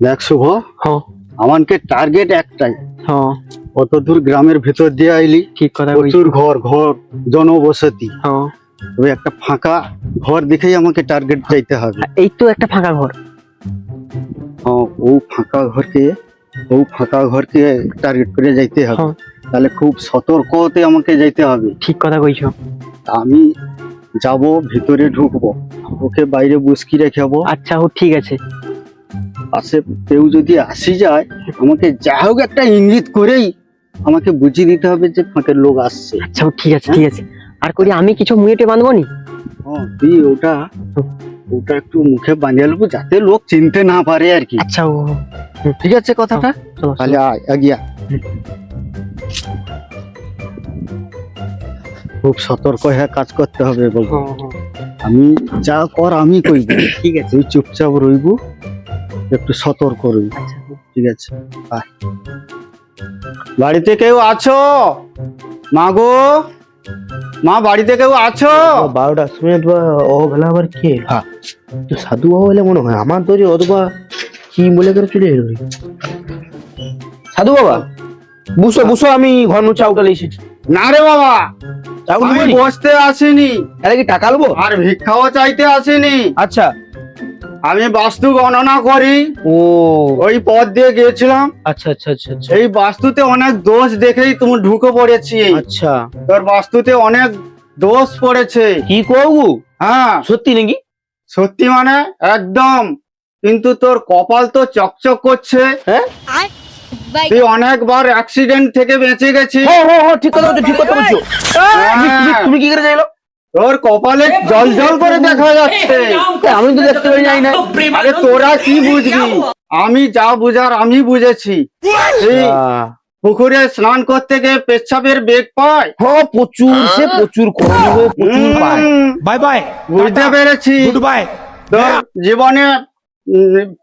দেখ শুভ হ্যাঁ। আমাকে টার্গেট একটাই। হ্যাঁ। অত দূর গ্রামের ভিতর দিয়ে আইলি ঠিক কথা প্রচুর ঘর ঘর জনবসতি। হ্যাঁ। তবে একটা ফাঁকা ঘর দেখেই আমাকে টার্গেট যাইতে হবে। এই তো একটা ফাঁকা ঘর। হ্যাঁ, ও ফাঁকা ঘরকে ও ফাঁকা ঘরকে টার্গেট করে যাইতে হবে। হ্যাঁ। তাহলে খুব সতর্কতে আমাকে যাইতে হবে। ঠিক কথা কইছো। আমি যাব ভিতরে ঢুকবো। ওকে বাইরে বুসকি রেখাবো আচ্ছা ও ঠিক আছে। পাশে কেউ যদি আসি যায় আমাকে যা হোক একটা ইঙ্গিত করেই আমাকে বুঝিয়ে দিতে হবে যে ফাঁকের লোক আসছে। আচ্ছা ঠিক আছে ঠিক আছে। আর করি আমি কিছু মুয়েটে বাঁধবো নি? হ্যাঁ, তুই ওটা ওটা একটু মুখে বাঁধিয়ে নেব যাতে লোক চিনতে না পারে আর কি। আচ্ছা ও ঠিক আছে কথাটা? তাহলে আয় আগিয়া খুব সতর্ক হয়ে কাজ করতে হবে হ্যাঁ, হ্যাঁ। আমি যা কর আমি কইব। ঠিক আছে। তুই চুপচাপ রইব। একটু সতর্ক রইব আচ্ছা। ঠিক আছে বাড়িতে কেউ আছো? মা গো? মা বাড়িতে কেউ আছো? বারোটার সময় অথবা অবেলা আবার কে? হ্যাঁ। তো সাধু বাবা বলে মনে হয় আমার তো যে অথবা কি বলে করে চলে এলো সাধু বাবা বুসো বুসো আমি ঘর মুছা উঠালে এসেছি। না রে বাবা চাউল আমি? বসতে আসিনি। তাহলে কি টাকা নেব আর ভিক্ষাও চাইতে আসিনি। আচ্ছা। আমি বাস্তু গণনা করি। ও। ওই পথ দিয়ে গিয়েছিলাম। আচ্ছা আচ্ছা আচ্ছা আচ্ছা। এই বাস্তুতে অনেক দোষ দেখেই তুমি ঢুকে পড়েছি। আচ্ছা। তোর বাস্তুতে অনেক দোষ পড়েছে। কি করব হ্যাঁ। সত্যি নাকি? সত্যি মানে একদম। কিন্তু তোর কপাল তো চকচক করছে। হ্যাঁ? তুই অনেকবার অ্যাক্সিডেন্ট থেকে বেঁচে গেছিস। হ্যাঁ হ্যাঁ হ্যাঁ ঠিক কথা বলছো ঠিক কথা বলছো। তুমি- কি করে চাইলো তোর কপালে জল জল করে দেখা যাচ্ছে। আমি তো দেখতে পাই যাই না আরে তোরা কি বুঝবি আমি যা বুঝার আমি বুঝেছি। পুকুরে স্নান করতে গিয়ে পেচ্ছাপের বেগ পায়। হ প্রচুর সে প্রচুর করে গো, প্রচুর পায়। বাই বাই বুঝতে পেরেছি। Goodbye. তোর জীবনে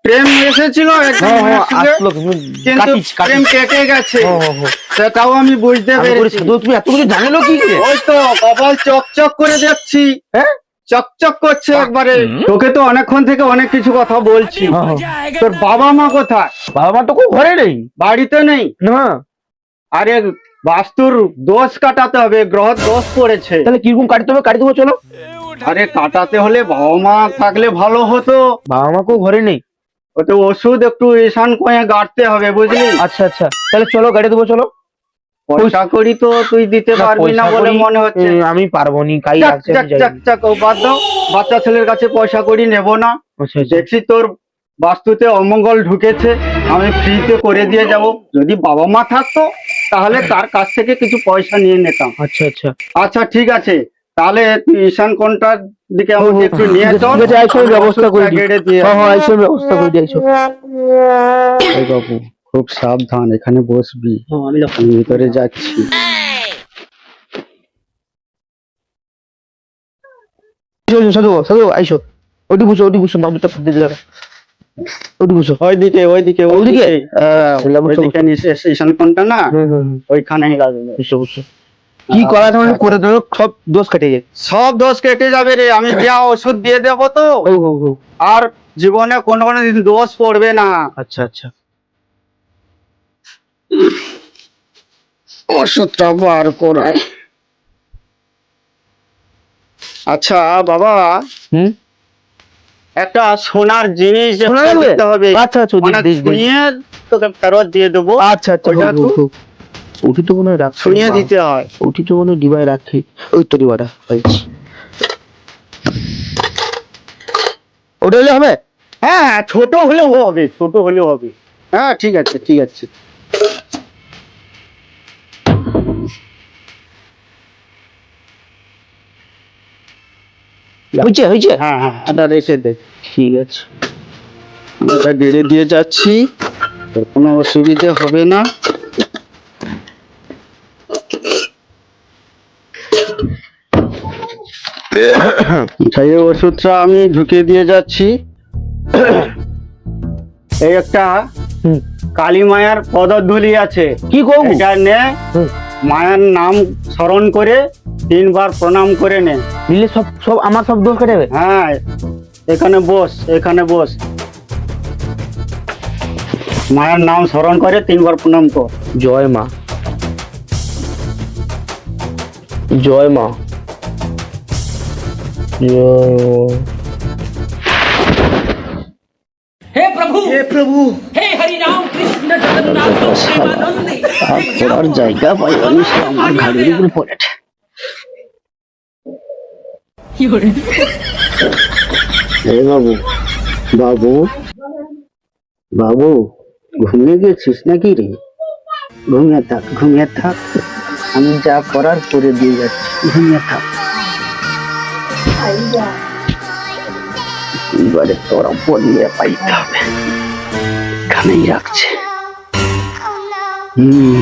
প্রেম এসেছিল হ্যাঁ হ্যাঁ আসলো কিন্তু প্রেম কেটে গেছে। হ্যাঁ। সেটাও আমি বুঝতে পেরেছি। তুমি এত কিছু জানিলো কি ওই তো কপাল চকচক করে দেখছি। হ্যাঁ? চকচক করছে একবারে। তোকে তো অনেকক্ষণ থেকে অনেক কিছু কথা বলছি। তোর বাবা মা কোথায়? বাবা মা তো কেউ ঘরে নেই। বাড়িতে নেই? না। আরে বাস্তুর দোষ কাটাতে হবে গ্রহ দোষ পড়েছে। তাহলে কীরকম কাটতে হবে? কাটি দেবো চলো। আরে কাটাতে হলে বাবা মা থাকলে ভালো হতো। বাবা মা কেউ ঘরে নেই? ওতে ওষুধ একটু ঈশান কয়ে গাড়তে হবে বুঝলি? আচ্ছা আচ্ছা। তাহলে চলো গাড়ি দেবো চলো। পয়সা করি তো তুই দিতে পারবি না বলে মনে হচ্ছে। আমি পারব নি কাই চাক আছে চাক চাক চাক ও বাদ দাও। বাচ্চা ছেলের কাছে পয়সা করি নেব না। আচ্ছা আচ্ছা। দেখছি তোর বাস্তুতে অমঙ্গল ঢুকেছে আমি ফ্রিতে করে দিয়ে যাব। যদি বাবা মা থাকতো তাহলে তার কাছ থেকে কিছু পয়সা নিয়ে নিতাম। আচ্ছা আচ্ছা। আচ্ছা ঠিক আছে। তাহলে ঈশান কোনটার দিকে আমাকে একটু নিয়ে চল ঠিক আছে, আইসো, ব্যবস্থা করে দিই। হ্যাঁ হ্যাঁ আইসো ব্যবস্থা করে দিয়েছ এই বাবু খুব সাবধান এখানে বসবি হ্যাঁ, আমি ভিতরে যাচ্ছি সাধু সাধু আইসো ওটি বুঝো ওটি বুঝো নাম তো ফুটে যাবে ওটি বুঝো ওইদিকে ওইদিকে ওইদিকে? হ্যাঁ, ওইদিকে নিচে ঈশান কোনটা না ওইখানে লাগবে বুঝছ বুঝছ কি করা তোমার করে দেবো সব দোষ কাটে যায়। সব দোষ কেটে যাবে রে আমি যা ওষুধ দিয়ে দেবো তো। আর জীবনে কোনো কোনো দিন দোষ পড়বে না। আচ্ছা আচ্ছা। ওষুধটা বার করায় আচ্ছা বাবা। হুম? একটা সোনার জিনিস হবে। আচ্ছা আচ্ছা মানে তোকে ফেরত দিয়ে দেবো। আচ্ছা আচ্ছা ওটি তো মনে হয় রাখছি দিতে হয়। ওটি তো মনে হয় ডিবায় রাখি। ওই তো ডিবাটা হয়েছে ওটা হলে হবে? হ্যাঁ ছোট হলেও হবে ছোট হলেও হবে। হ্যাঁ ঠিক আছে ঠিক আছে। হয়েছে হয়েছে? হ্যাঁ হ্যাঁ এটা রেখে দে। ঠিক আছে। এটা গেড়ে দিয়ে যাচ্ছি। কোনো অসুবিধে হবে না। সেই ওষুধটা আমি ঢুকিয়ে দিয়ে যাচ্ছি। এই একটা কালী মায়ার পদধূলি আছে। কি করব এটা নে। মায়ের নাম স্মরণ করে তিনবার প্রণাম করে নে। নিলে সব সব আমার সব দোষ কাটাবে হ্যাঁ। এখানে বস এখানে বস। মায়ের নাম স্মরণ করে তিনবার প্রণাম কর। জয় মা। জয় মা। हे प्रभु हे प्रभु हे हरि राम कृष्ण जगन्नाथ प्रेमानंद আর পড়ার জায়গা পাই আমার ঘাড়ির উপর পড়েছে এই বাবু বাবু বাবু ঘুমিয়ে গেছিস নাকি রে ঘুমিয়ে থাক ঘুমিয়ে থাক আমি যা করার করে দিয়ে যাচ্ছি ঘুমিয়ে থাক এবারে তোরা বলিয়ে পাইতে হবে এখানেই রাখছে হুম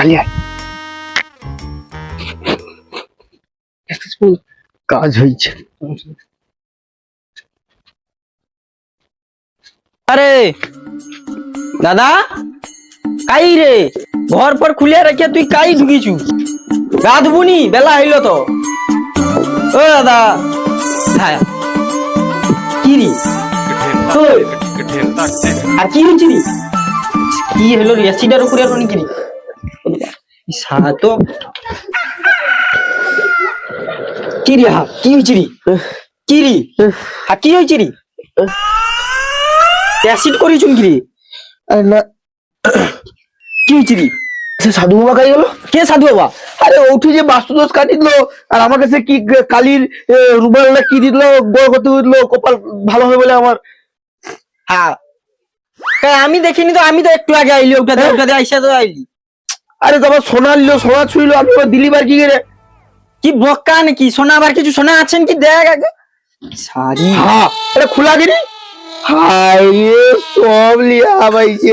পালিয়ে। কাজ হয়েছে আরে দাদা কাই রে? ঘর পর খুলিয়া রেখে তুই কাই ঢুকিছু? গা ধুবুনি বেলা হইল তো। ও দাদা হ্যাঁ কি রে? আর কি হয়েছে কি হলো রে? অ্যাসিডের উপরে আর কি রে? সারা তো কি রে হা? কি হয়েছে রে? কি রে? হা কি হয়েছে রে? অ্যাসিড করেছুন কি রে? না। কি হয়েছে রে? সে সাধু বাবা কাই গেল। কে সাধু বাবা? আরে ওঠি যে বাস্তু দোষ কাটি দিল আর আমার কাছে কি কালির রুমাল না কি দিল বড় করতে দিল কপাল ভালো হবে বলে আমার। হ্যাঁ। আমি দেখিনি তো আমি তো একটু আগে আইলি ওটা ওটা আইসা তো আইলি। আরে তোমার সোনা নিল সোনা ছুইলো আমি আবার দিলি বার কি করে? কি বক্কা নাকি? সোনা আবার কিছু সোনা আছেন কি দেখ আগে। সারি হ্যাঁ। এটা খোলা গিরি হাই রে সব লিয়া ভাইছে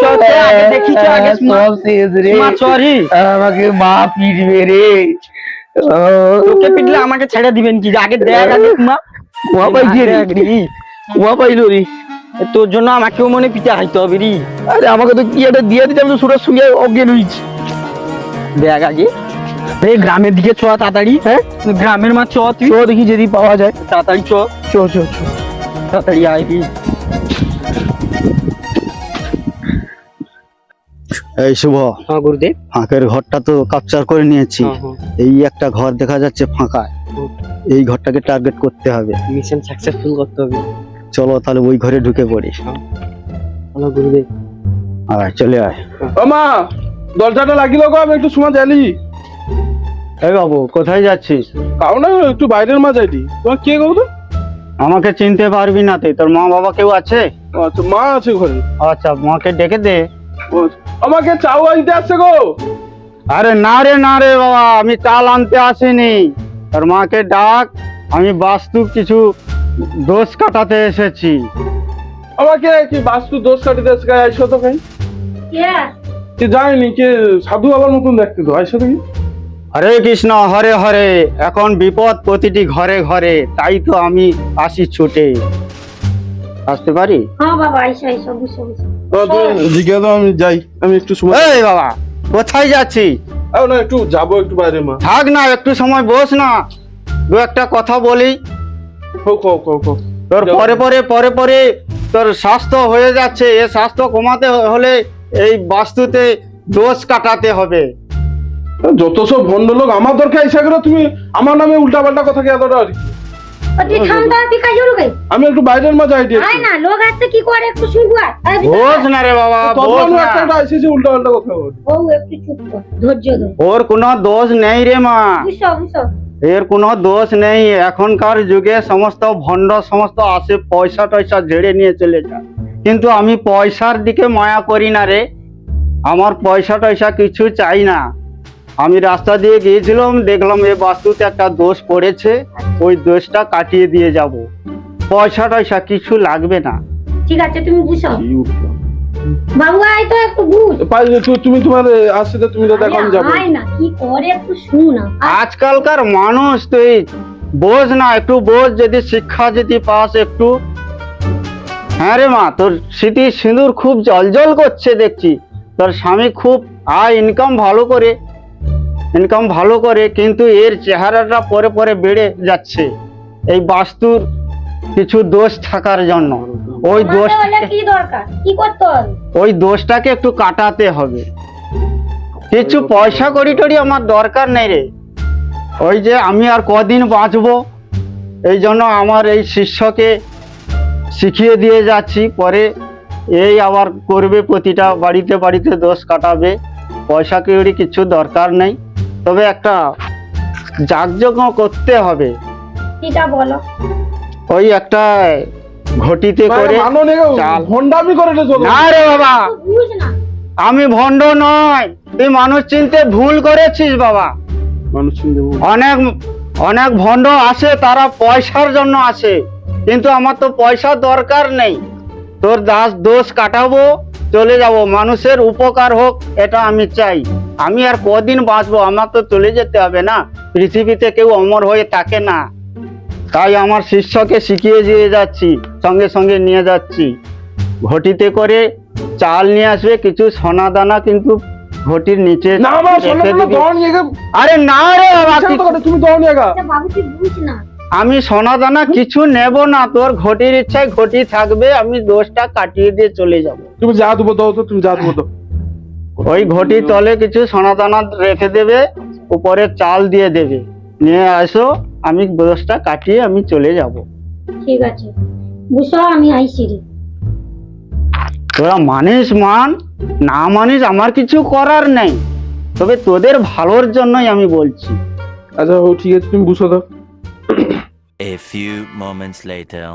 আগে। সব শেষ রে। সরি আমাকে মা পিটবে রে। তোকে পিটলে আমাকে ছেড়ে দিবেন কি? আগে দেখ আগে মা। কুয়া পাইছে রে। দেখ পাইলো রে। তোর জন্য আমাকেও মনে পিঠা খাইতে হবে রে। আরে আমাকে তো কি একটা দিয়ে দিতে আমি তো সুরের সঙ্গে অজ্ঞান হয়েছি দেখ আগে রে গ্রামের দিকে চ তাড়াতাড়ি হ্যাঁ? গ্রামের মা চ তুই। চ দেখি যদি পাওয়া যায় তাড়াতাড়ি চ। চ চ চ। তাড়াতাড়ি আয় রে এই শুভ। হ্যাঁ গুরুদেব। ফাঁকের ঘরটা তো ক্যাপচার করে নিয়েছি। এই একটা ঘর দেখা যাচ্ছে ফাঁকা এই ঘরটাকে টার্গেট করতে হবে। মিশন সাকসেসফুল করতে হবে। চলো তাহলে ওই ঘরে ঢুকে পড়ি। হ্যালো গুরুদেব। আয় চলে আয়। ও মা! দরজাটা লাগিল গো আমি একটু সময় জানি এই বাবু কোথায় যাচ্ছিস? কারণ একটু বাইরের মা যাইটি তোমার কে গো তো আমাকে চিনতে পারবি না তুই। তোর মা বাবা কেউ আছে? আচ্ছা মা আছে ঘরে। আচ্ছা মাকে ডেকে দে। ও, আমাকে চাও আনতে আসছে গো। আরে না রে না রে বাবা আমি চাল আনতে আসিনি। তোর মাকে ডাক আমি বাস্তু কিছু দোষ কাটাতে এসেছি। আমাকে কি বাস্তু দোষ কাটিতে আসছে আইসো তো ভাই। কি? যায়নি কে সাধু বাবার মতন দেখতে তো আইসো কি হরে কৃষ্ণ হরে হরে এখন বিপদ প্রতিটি ঘরে ঘরে তাই তো আমি আসি ছুটে। আসতে পারি? হ্যাঁ বাবা আইসো আইসো বুঝো বুঝো জিজ্ঞাসা তো আমি যাই আমি একটু সময় এই বাবা কোথায় যাচ্ছি? আও না একটু যাব একটু বাইরে মা। থাক না একটু সময় বস না। দু একটা কথা বলি। হোক হোক হোক হোক। তোর পরে পরে পরে পরে তোর স্বাস্থ্য হয়ে যাচ্ছে এ স্বাস্থ্য কমাতে হলে এই বাস্তুতে দোষ কাটাতে হবে। যত সব ভণ্ড লোক আমার দরকার আইসা করে তুমি আমার নামে উল্টা পাল্টা কথা কে এতটা আর? ও আমি একটু বাইরের মা যাই দিয়ে না লোক আসছে কি করে? একটু শুনব না রে বাবা না। একটা উল্টা পাল্টা কথা বলে। বউ একটু চুপ কর ধৈর্য ধর। ওর কোনো দোষ নেই রে মা। বুঝছ বুঝছ? এর কোনো দোষ নেই এখনকার যুগে সমস্ত ভণ্ড সমস্ত আসে পয়সা টয়সা ঝেড়ে নিয়ে চলে যায়। কিন্তু আমি পয়সার দিকে মায়া করি না রে। আমার পয়সা টয়সা কিছু চাই না। আমি রাস্তা দিয়ে গিয়েছিলাম দেখলাম এ বাস্তুতে একটা দোষ পড়েছে ওই দোষটা কাটিয়ে দিয়ে যাব। পয়সা টয়সা কিছু লাগবে না। ঠিক আছে তুমি বুঝো বাবু আয় তো একটু বুঝ তুমি তোমার আসছে তো তুমি তো দেখো আমি যাব। না কি করে একটু শুন আজকালকার মানুষ তুই বোঝ না একটু বোঝ যদি শিক্ষা যদি পাস একটু। হ্যাঁ রে মা তোর স্মৃতি সিঁদুর খুব জলজল করছে দেখছি। তোর স্বামী খুব আয় ইনকাম ভালো করে ইনকাম ভালো করে কিন্তু এর চেহারাটা পরে পরে বেড়ে যাচ্ছে। এই বাস্তুর কিছু দোষ থাকার জন্য। ওই দোষ কি দরকার? কি করতে হবে? ওই দোষটাকে একটু কাটাতে হবে। কিছু পয়সা করি টরি আমার দরকার নেই রে। ওই যে আমি আর কদিন বাঁচবো এই জন্য আমার এই শিষ্যকে শিখিয়ে দিয়ে যাচ্ছি পরে এই আবার করবে প্রতিটা বাড়িতে বাড়িতে দোষ কাটাবে পয়সা করি কিছু দরকার নেই। তবে একটা যাগযজ্ঞ করতে হবে। বলো? ওই একটা ঘটিতে করে চাল। ভন্ডামি করে না রে বাবা আমি ভণ্ড নয় তুই মানুষ চিনতে ভুল করেছিস বাবা। অনেক অনেক ভণ্ড আসে তারা পয়সার জন্য আসে। কিন্তু আমার তো পয়সার দরকার নেই। তোর দাস দোষ কাটাবো চলে যাব। মানুষের উপকার হোক এটা আমি চাই। আমি আর কদিন বাঁচবো আমার তো চলে যেতে হবে না। পৃথিবীতে কেউ অমর হয়ে থাকে না। তাই আমার শিষ্যকে শিখিয়ে দিয়ে যাচ্ছি সঙ্গে সঙ্গে নিয়ে যাচ্ছি। ঘটিতে করে চাল নিয়ে আসবে কিছু সোনা দানা কিন্তু ঘটির নিচে আরে না রে তুমি আমি সোনা দানা কিছু নেব না তোর ঘটির ইচ্ছায় ঘটি থাকবে আমি দোষটা কাটিয়ে দিয়ে চলে যাব। তুমি যা দেবো দাও তো তুমি যা দেবো দাও। ওই ঘটির তলে কিছু সোনা দানা রেখে দেবে উপরে চাল দিয়ে দেবে। নিয়ে আসো আমি দোষটা কাটিয়ে আমি চলে যাব। ঠিক আছে। বুঝো আমি আইসি রে। তোরা মানিস মান না মানিস আমার কিছু করার নেই। তবে তোদের ভালোর জন্যই আমি বলছি। আচ্ছা ঠিক আছে তুমি বুঝো দাও। A few moments later.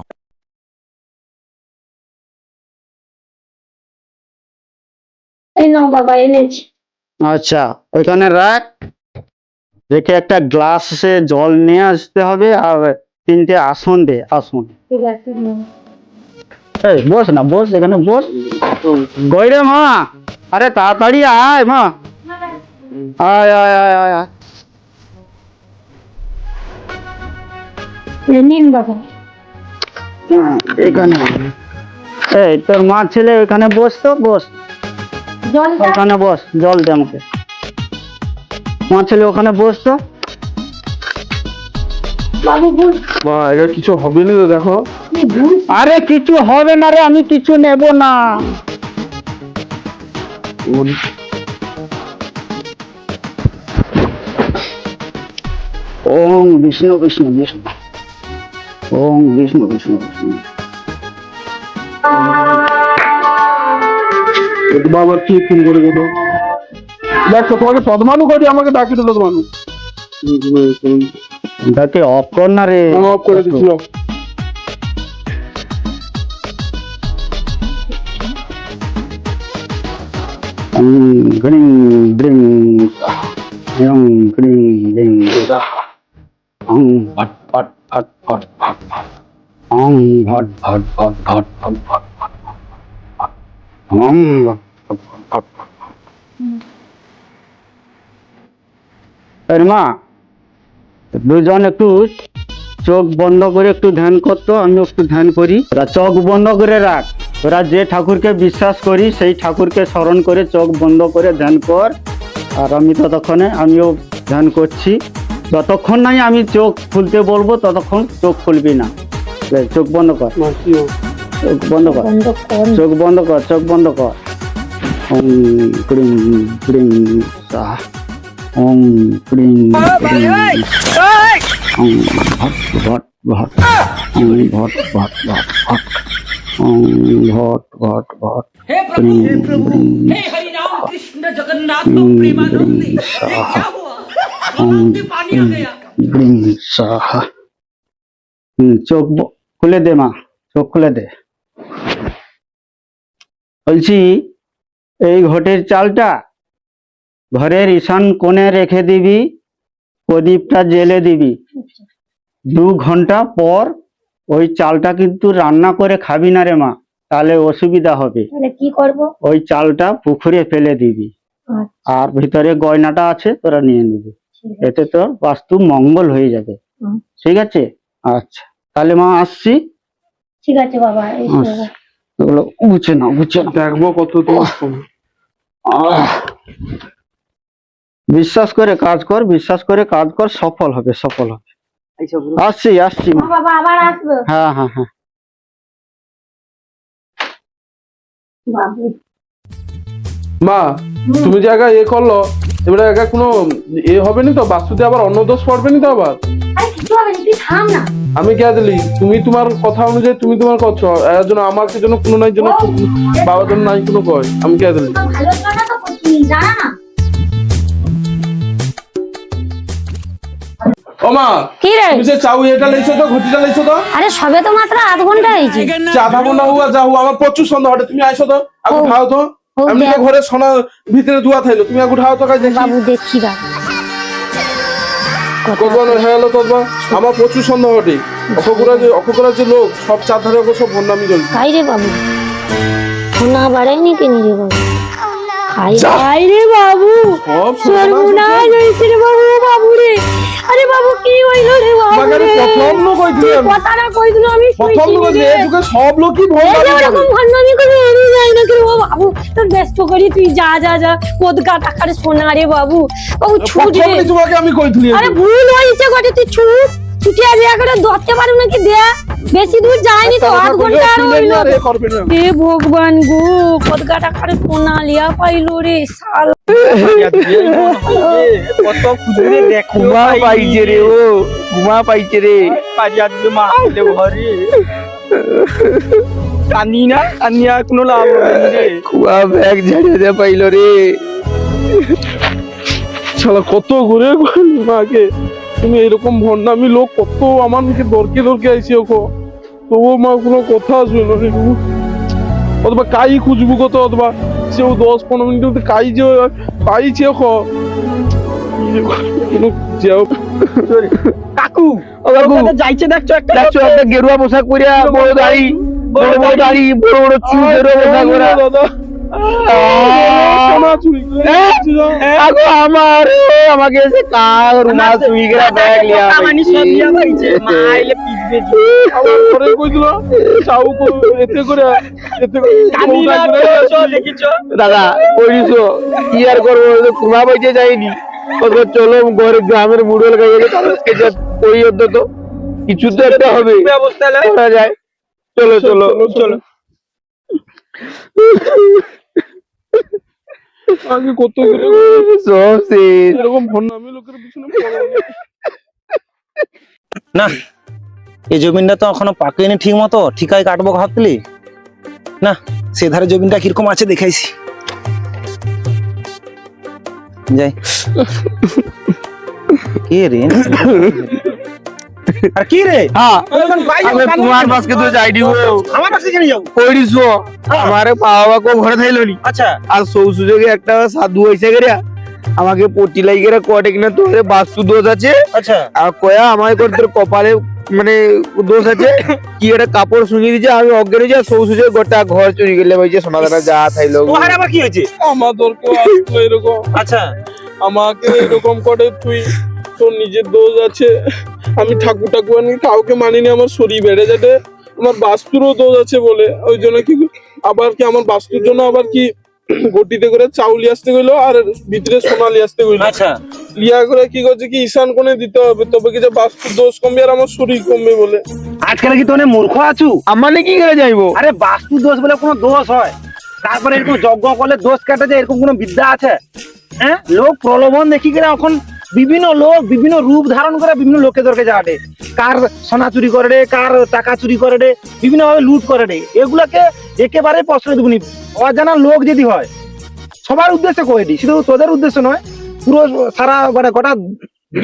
এই নাও বাবা এনেছি আচ্ছা ওইখানে রাখ। রেখে একটা গ্লাসে জল নিয়ে আসতে হবে আর তিনটে আসন দে আসন। ঠিক আছে নাও। এই বস না বস এখানে বস। গইরে মা। আরে তাড়াতাড়ি আয় মা। আয় আয় আয় আয়। নিন বাবা। এখানে এই তোর মা ছেলে ওখানে বস তো বস। জলটা ওখানে বস জল দে আমাকে। মা ছেলে ওখানে বস তো। বাবু এটা কিছু হবে না তো দেখো। আরে কিছু হবে না রে আমি কিছু নেব না। ওম বিষ্ণু বিষ্ণু বিষ্ণু। ওং বিষ্ণু বিষ্ণু বিষ্ণু বাবা কি ফোন করে গেল দেখো তোমাকে পদ্মানু করি আমাকে ডাকি দিল পদ্মানু ডাকে অফ কর না রে অফ করে দিছিল গ্রিং গ্রিং গ্রিং গ্রিং গ্রিং গ্রিং হং বাট বাট মা দুজন একটু চোখ বন্ধ করে একটু ধ্যান করতো আমি একটু ধ্যান করি ওরা চোখ বন্ধ করে রাখ ওরা যে ঠাকুরকে বিশ্বাস করি সেই ঠাকুরকে স্মরণ করে চোখ বন্ধ করে ধ্যান কর আর আমি ততক্ষণে আমিও ধ্যান করছি যতক্ষণ নাই আমি চোখ খুলতে বলব ততক্ষণ চোখ খুলবি না। চোখ বন্ধ কর। চোখ বন্ধ কর। চোখ বন্ধ কর চোখ বন্ধ কর। ওম ক্রিং ক্রিং সাহ ওম ভট ভট ভট। ভট ভট ভট ভট। ভট ভট ভট। জগন্নাথ চোখ খুলে দে মা চোখ খুলে দে। বলছি এই ঘটের চালটা ঘরের ঈশান কোণে রেখে দিবি প্রদীপটা জেলে দিবি। দু ঘণ্টা পর ওই চালটা কিন্তু রান্না করে খাবি না রে মা তাহলে অসুবিধা হবে। কি করব? ওই চালটা পুকুরে ফেলে দিবি। আচ্ছা। আর ভিতরে গয়নাটা আছে তোরা নিয়ে নিবি। এতে তোর বাস্তু মঙ্গল হয়ে যাবে। ঠিক আছে? আচ্ছা। তাহলে মা আসছি। ঠিক আছে বাবা। এগুলো গুছে নাও গুছে নাও। দেখব কত বিশ্বাস করে কাজ কর বিশ্বাস করে কাজ কর সফল হবে সফল হবে। আসছি আসছি মা। বাবা আবার আসব? হ্যাঁ হ্যাঁ হ্যাঁ। মা তুমি যে একা এ করল? এবারে একা কোনো এ হবে নি তো? বাস্তুতে আবার অন্য দোষ পড়বে নি তো আবার? আরে কিছু হবে না তুই থাম না। আমি কে দিলি তুমি তোমার কথা অনুযায়ী তুমি তোমার করছ। এর জন্য আমাকে জন্য কোনো নাই জন্য বাবার জন্য নাই কোনো কয়। আমি কে দিলি তো ভালো জন্য তো করছি জানা না। ও মা কি রে? তুমি যে চাউ এটা লেছো তো ঘটিটা লেছো তো? আরে সবে তো মাত্র আধ ঘণ্টা হয়েছে। চা খাব না হুয়া যা হুয়া আমার প্রচুর সন্দেহ হটে তুমি আইসো তো আগে খাও তো। তো ঘরে সোনা ভিতরে ধোয়া থাইলো তুমি উঠাও তো কাজ দেখি। বাবু দেখছি না। কতবার হয়ে তোবা আমার প্রচুর সন্দেহ হটে অখগুড়া যে অখগুড়া যে লোক সব চার ধারে সব ভন্ডামি চলছে কাই রে বাবু। সোনা বাড়াইনি কেন রে বাবু। খাই খাই রে বাবু সর্বনাশ হয়েছে রে বাবু বাবু রে আরে বাবু কি হইল রে বাবু রে প্রথম লোক কথাটা কই দিল আমি প্রথম লোক সব লোকই ওরকম করে আমি যাই না ও বাবু তোর ব্যস্ত করি তুই যা যা যা। কোদকা টাকার সোনা রে বাবু। বাবু ছুট রে। তোমাকে আমি কইছিলি। আরে ভুল হয়েছে গটে তুই ছুট। ছুটি আজ করে ধরতে পারু নাকি দে? বেশি দূর যায়নি তো আধ ঘণ্টা আর হইল। হে ভগবান গো কোদকা টাকার সোনা লিয়া পাইলো রে শাল। কত খুঁজে দেখো ঘুমা পাইছে রে ও ঘুমা পাইছে রে। দিলে মা ঘরে। কানি না কানিয়া কোনো লাভ রে। কুয়া ব্যাগ ঝাড়িয়ে দে পাইলো রে। শালা কত ঘুরে ঘুরে মাকে। তুমি এরকম ভন্ডামি লোক কত আমার মুখে দরকে দরকে আইছি ওখো। তবুও মা কোনো কথা শুনো রে অথবা কাই খুঁজবো কত অথবা সেও দশ পনেরো মিনিট মধ্যে কাই যে পাইছে ওখো। কাকু ও যাইছে দেখছ একটা দেখছ একটা গেরুয়া পোশাক পরিয়া বড় দাড়ি বড় বড় দাড়ি। বড় বড় চুল গেরুয়া পোশাক পরা আমার আমাকে দাদা কি আর তো কুমা পাইতে যাইনি কত চলো ঘরে গ্রামের মুড়ল গাইয়ে কই অন্তত কিছু তো একটা হবে ব্যবস্থা যায় চলো চলো চলো আগে কত এরকম ভন্ডামি লোকের পিছনে না এই জমিনটা তো এখনও পাকেনি ঠিক মতো ঠিকাই কাটবো ভাবলি? না সে ধারে জমিনটা কীরকম আছে দেখাইছি। যাই। কে রে? আর কি রে? হ্যাঁ। তোমার তো আমার কাছে কেন যাও কইরিছো আমারে বাবা কো ঘরে থাইলো নি। আচ্ছা। আর সৌ সুযোগে একটা সাধু হইছে গেরা আমাকে পটি লাই গেরা কটে কিনা তোরে বাস্তু দোষ আছে। আচ্ছা। আর কয়া আমার করে তোর কপালে মানে দোষ আছে। কি একটা কাপড় শুনিয়ে দিছে আমি অজ্ঞান হয়ে যা সৌ সুযোগে গোটা ঘর চুরি গেলে বলছে সোনা দানা যা থাইলো। কি হয়েছে? এরকম। আচ্ছা। আমাকে এরকম করে তুই তোর নিজের দোষ আছে। আমি ঠাকুর ঠাকুর আনি কাউকে মানিনি আমার শরীর বেড়ে যাবে আমার বাস্তুরও দোষ আছে বলে। ওই জন্য কি আবার কি আমার বাস্তুর জন্য আবার কি গটিতে করে চাউলি আসতে গইলো আর ভিতরে সোনালি আসতে আচ্ছা। লিয়া করে কি করছে কি ঈশান কোণে দিতে হবে তবে কি যে বাস্তুর দোষ কমবে আর আমার শরীর কমবে বলে। আজকাল কি তোনে মূর্খ আছু? আমার কি করে যাইবো? আরে বাস্তু দোষ বলে কোনো দোষ হয়। তারপরে এরকম যজ্ঞ করলে দোষ কাটে যায় এরকম কোনো বিদ্যা আছে? হ্যাঁ? লোক প্রলোভন দেখি করে এখন বিভিন্ন লোক, বিভিন্ন রূপ ধারণ করে বিভিন্ন লোকে দরকে যাটে কার সোনা চুরি করে রে, কার টাকা চুরি করে রে বিভিন্ন ভাবে লুট করে রে। এগুলাকে একেবারে প্রশ্রয় দেবনি অজানা লোক যদি হয়, সবার উদ্দেশ্যে কয়ে দিই শুধু তোদের উদ্দেশ্য নয়, পুরো সারা মানে গোটা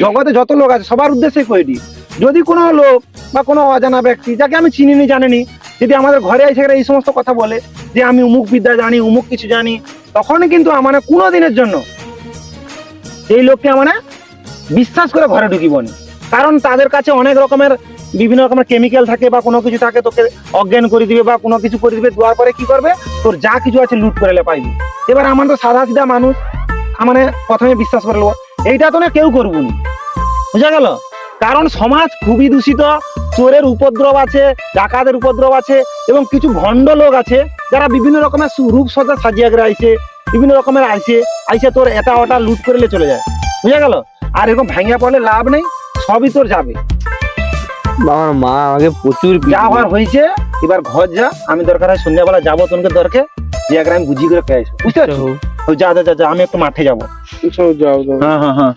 জগতে যত লোক আছে, সবার উদ্দেশ্যে কয়ে দিই যদি কোনো লোক বা কোনো অজানা ব্যক্তি, যাকে আমি চিনিনি, জানিনি, যদি আমাদের ঘরে এসে এই সমস্ত কথা বলে, যে আমি উমুক বিদ্যা জানি উমুক কিছু জানি, তখনই কিন্তু আমার কোনো দিনের জন্য এই লোককে আমার বিশ্বাস করে ঘরে ঢুকিব না। কারণ তাদের কাছে অনেক রকমের, বিভিন্ন রকমের কেমিক্যাল থাকে বা কোনো কিছু থাকে, তোকে অজ্ঞান করে দিবে বা কোনো কিছু করে দিবে, দেওয়ার পরে কি করবে? তোর যা কিছু আছে লুট করে পাইবি। এবার আমার তো সাদা সিধা মানুষ মানে প্রথমে বিশ্বাস করে নেব। এইটা তো না কেউ করব নি। বুঝা গেল? কারণ সমাজ খুবই দূষিত, চোরের উপদ্রব আছে, ডাকাতের উপদ্রব আছে, এবং কিছু ভণ্ড লোক আছে, যারা বিভিন্ন রকমের সু- রূপ সজ্জা সাজিয়ে আইছে বিভিন্ন রকমের আইছে আইসে তোর এটা ওটা লুট করে চলে যায়। বুঝা গেল? আর এরকম ভেঙে পড়লে লাভ নেই সবই তোর যাবে। আমার মা আমাকে প্রচুর যা হওয়ার হয়েছে এবার ঘর যা আমি দরকার হয় সন্ধ্যাবেলা যাব তোমাকে দরকার যে একবার আমি বুঝি করে পেয়েছি বুঝতে পারছ? যা যা যা যা, আমি একটু মাঠে যাব। যাও। হ্যাঁ হ্যাঁ হ্যাঁ।